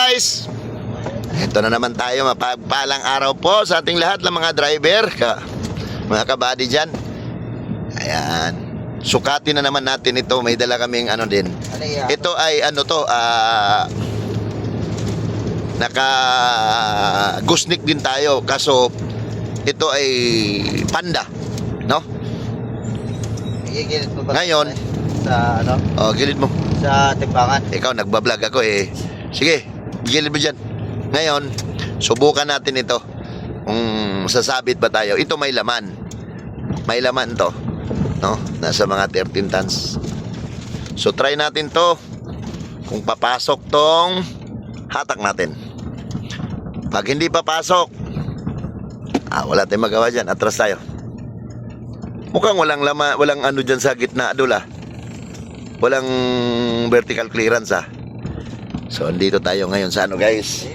guys! Ito na naman tayo, mapagpalang araw po sa ating lahat ng mga driver, ka, mga kabady dyan. Ayan. Sukatin na naman natin ito. May dala kaming ano din. Ano? Ito ay ano to, ah... naka gusnik din tayo kaso ito ay panda no Igigilid mo ba? Ngayon. Sa ano? oh gilid mo Sa timbangan. ikaw nagbablog ako eh sige gilid mo dyan. Ngayon subukan natin ito. Kung sasabit ba tayo. Ito may laman. May laman to. No? Nasa mga 13 tons. So try natin to. Kung papasok tong hatak natin. Pag hindi papasok ah wala tayong magawa dyan. Atras tayo. Mukhang walang lama walang ano dyan sa gitna dula. Walang vertical clearance ah so dito tayo ngayon sa ano guys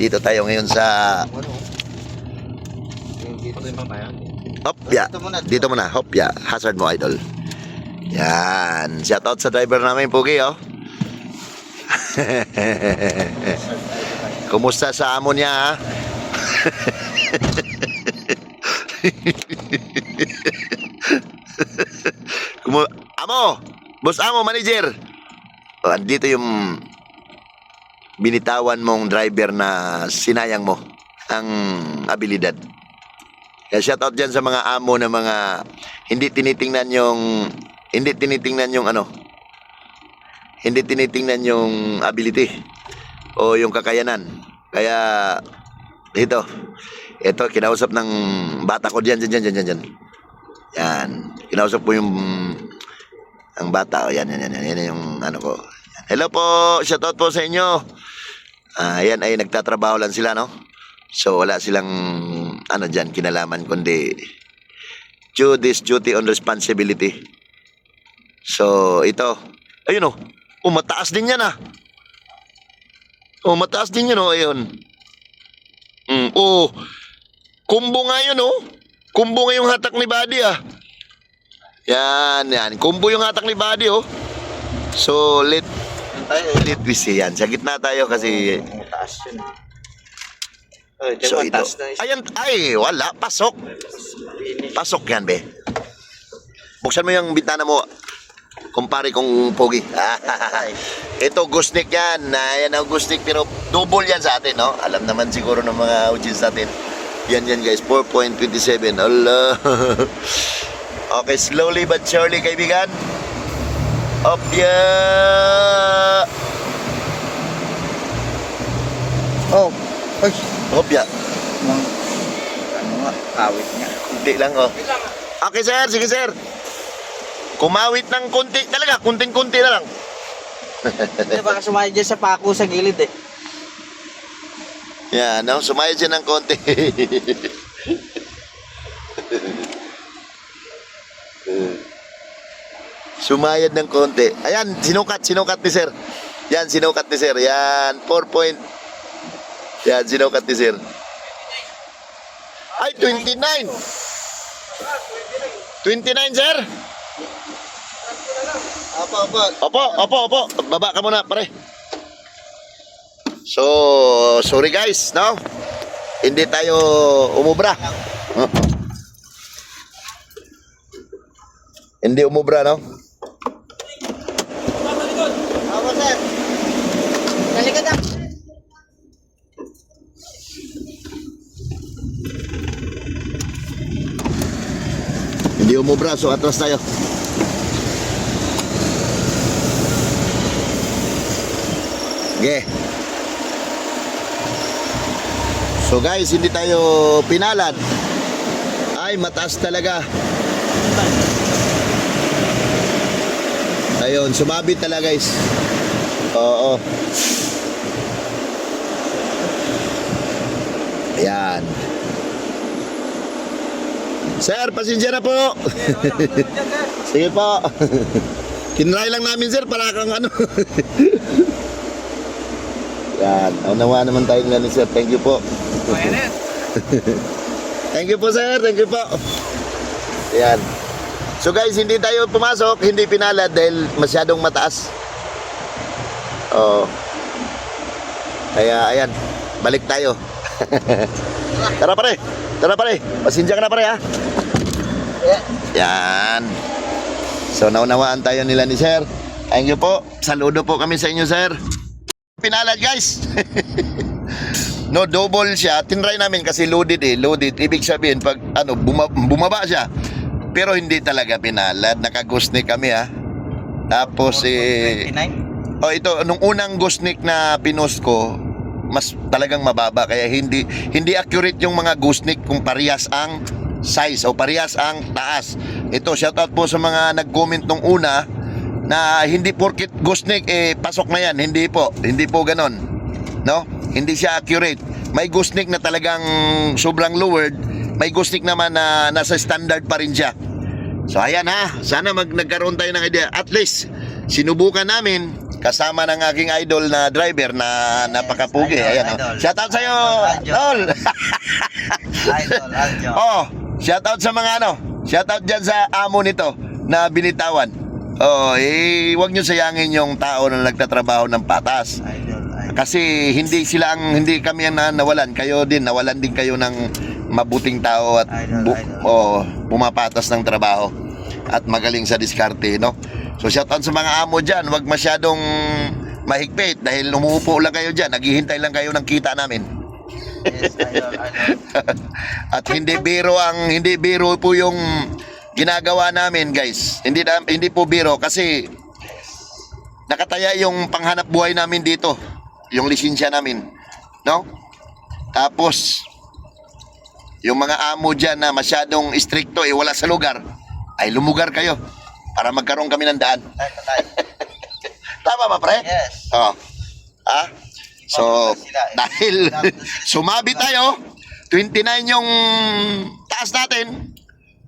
dito tayo ngayon sa. Hopya. Dito muna. Hopya. Hazard mo, idol. Yan. Shout out sa driver namin, Pugi, oh. Kumusta sa amo niya, ha? Kumu amo! Boss amo, manager! Oh, andito yung binitawan mong driver na sinayang mo ang abilidad. Kaya shoutout dyan sa mga amo na mga hindi tinitingnan yung hindi tinitingnan yung ano hindi tinitingnan yung ability o yung kakayanan. Kaya ito ito kinausap ng bata ko diyan diyan diyan diyan. Yan. Kinausap ko yung ang bata. O, yan, yan, yan, yan yung ano ko. Hello po, shoutout po sa inyo. Ah, yan ay nagtatrabaho lang sila, no? So wala silang ano diyan kinalaman kundi due this duty on responsibility. So ito, ayun oh. Oh, mataas din yan ah. Oh, mataas din yun oh, ayun. Mm, oh. Kumbo nga yun oh. Kumbo nga yung hatak ni Buddy ah. Yan, yan. Kumbo yung hatak ni Buddy oh. So, let, Tayo. we see yan. Sa gitna tayo kasi Ang taas yun. Ay, di So ito. Ayan, ay, wala. Pasok. Pasok yan, be. Buksan mo yung bintana mo. Kumpare kong pogi. ito, gusnik yan. Ayan ang gusnik, pero double yan sa atin, no? Alam naman siguro ng mga audience natin. Yan yan, guys. 4.27. Allah. okay, slowly but surely, kaibigan. Up, yeah. Oh. Ay. Up, yeah. Mang, ano nga, niya. Kunti lang, oh. Okay, sir. Sige, sir. Kumawit ng kunti talaga. Kunting-kunti na lang. Hindi, baka sumaya dyan sa pako sa gilid eh. Yan, no? Sumayad siya ng konti. Sumayad ng konti. Ayan, sinukat, sinukat ni sir. Yan, sinukat ni sir. Yan, 4 point. Yan, sinukat ni sir. Ay, 29. 29, sir. Apa, apa. Opo, opo, opo. Baba ka muna, pare. So, sorry guys, no? Hindi tayo umubra. Hindi umubra, no? Apa, sir? Nalikod na. Hindi umubra, so atras tayo. Okay. So guys, hindi tayo pinalad. Ay, mataas talaga. Ayun, sumabit talaga guys. Oo. Ayan. Sir, pasensya na po. Sige po. Kinry lang namin sir para kang ano. Yan, unawa naman tayo nga ni sir. Thank you po. Thank you po sir, thank you po. Yan. So guys, hindi tayo pumasok, hindi pinalad dahil masyadong mataas. Oh. Kaya ayan, balik tayo. Tara pare, tara pare. Pasensya ka na pare ha. Yan. So naunawaan tayo nila ni Sir. Thank you po. Saludo po kami sa inyo Sir. Pinalad guys. no, double siya. Tinry namin kasi loaded eh. Loaded. Ibig sabihin, pag ano, buma- bumaba siya. Pero hindi talaga pinalad. Nakagusnik kami ha. Tapos eh... 29? Oh, ito nung unang gusnik na pinost ko, mas talagang mababa kaya hindi hindi accurate yung mga gusnik kung parehas ang size o parehas ang taas. Ito shoutout po sa mga nag-comment nung una na hindi porkit gusnik eh pasok na yan, hindi po. Hindi po ganon. No? Hindi siya accurate. May gusnik na talagang sobrang lowered, may gusnik naman na nasa standard pa rin siya. So ayan ha, sana mag nagkaroon tayo ng idea. At least sinubukan namin kasama ng aking idol na driver na napakapugi. idol, Ayan idol. Shout out sa iyo, Idol. Idol, idol. oh, shout out sa mga ano. Shout out diyan sa amo nito na binitawan. Oh, eh wag niyo sayangin yung tao na nagtatrabaho ng patas. Kasi hindi sila ang hindi kami ang na- nawalan, kayo din nawalan din kayo ng mabuting tao at bu- oh, pumapatas ng trabaho at magaling sa diskarte, no? So shout out sa mga amo diyan, wag masyadong mahigpit dahil umuupo lang kayo diyan, naghihintay lang kayo ng kita namin. Yes, idol, idol. At hindi biro ang hindi biro po yung ginagawa namin, guys. Hindi na, hindi po biro kasi nakataya yung panghanap buhay namin dito, yung lisensya namin, no? Tapos yung mga amo diyan na masyadong stricto eh wala sa lugar, ay lumugar kayo para magkaroon kami ng daan. Tama ba, pre? Yes. Oh. Ah? So, eh. dahil sumabi tayo, 29 yung taas natin,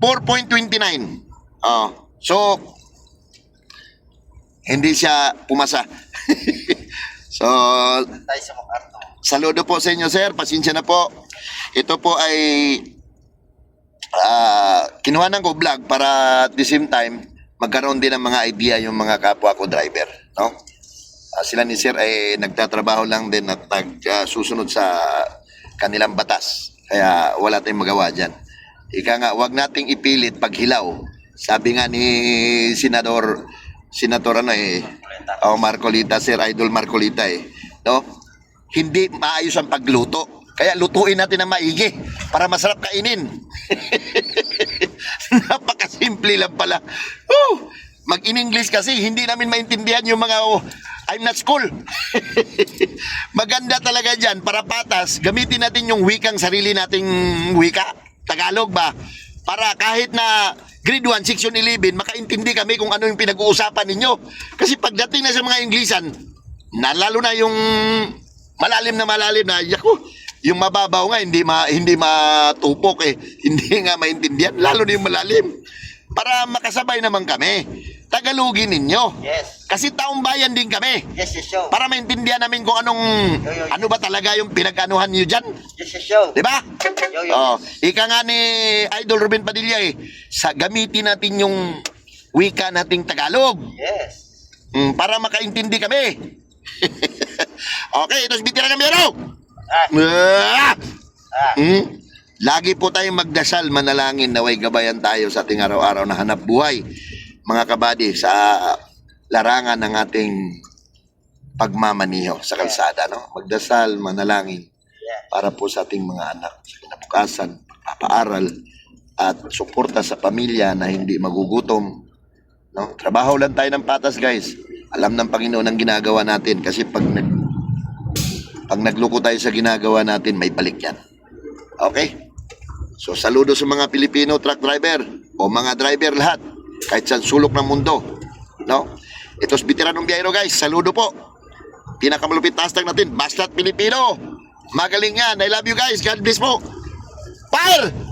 4.29. Oh. So, hindi siya pumasa. so, saludo po sa inyo, sir. Pasensya na po. Ito po ay ah kinuha ko vlog para at the same time magkaroon din ng mga idea yung mga kapwa ko driver, no? Ah, sila ni Sir ay nagtatrabaho lang din at nagsusunod sa kanilang batas. Kaya wala tayong magawa dyan. Ika nga, wag nating ipilit pag hilaw. Sabi nga ni Senador, Senator ano eh, oh, Marcolita, Sir Idol Marcolita eh, no? Hindi maayos ang pagluto. Kaya lutuin natin ng maigi para masarap kainin. Napakasimple lang pala. Woo! Mag-in-English kasi hindi namin maintindihan yung mga oh, I'm not school. Maganda talaga dyan para patas. Gamitin natin yung wikang sarili nating wika. Tagalog ba? Para kahit na grade 1, section 11, makaintindi kami kung ano yung pinag-uusapan ninyo. Kasi pagdating na sa mga Inglesan, na lalo na yung malalim na malalim na, yako, yung mababaw nga hindi ma hindi matupok eh. Hindi nga maintindihan lalo na yung malalim. Para makasabay naman kami. Tagalogin ninyo. Yes. Kasi taong bayan din kami. Yes, yes, show. Para maintindihan namin kung anong Yo, yo, yo. ano ba talaga yung pinag-anuhan niyo diyan, Yes, yes, show. 'di ba? Yo, yo. Oh, ika nga ni Idol Ruben Padilla eh, sa gamitin natin yung wika nating Tagalog. Yes. Mm, para makaintindi kami. okay, ito si Bitira ng Biro. Ah, Ah! ah. Hmm? Lagi po tayong magdasal, manalangin, naway gabayan tayo sa ating araw-araw na hanap buhay. Mga kabady, sa larangan ng ating pagmamaniho sa kalsada. No? Magdasal, manalangin para po sa ating mga anak sa kinabukasan, pagpapaaral, at suporta sa pamilya na hindi magugutom. No? Trabaho lang tayo ng patas, guys. Alam ng Panginoon ang ginagawa natin kasi pag nag pag nagloko tayo sa ginagawa natin, may balik yan. Okay? So, saludo sa mga Pilipino truck driver o mga driver lahat, kahit sa sulok ng mundo. No? Ito si Veteranong Biyahero, guys. Saludo po. Pinakamalupit hashtag natin, Bastat Pilipino. Magaling yan. I love you guys. God bless po. Fire!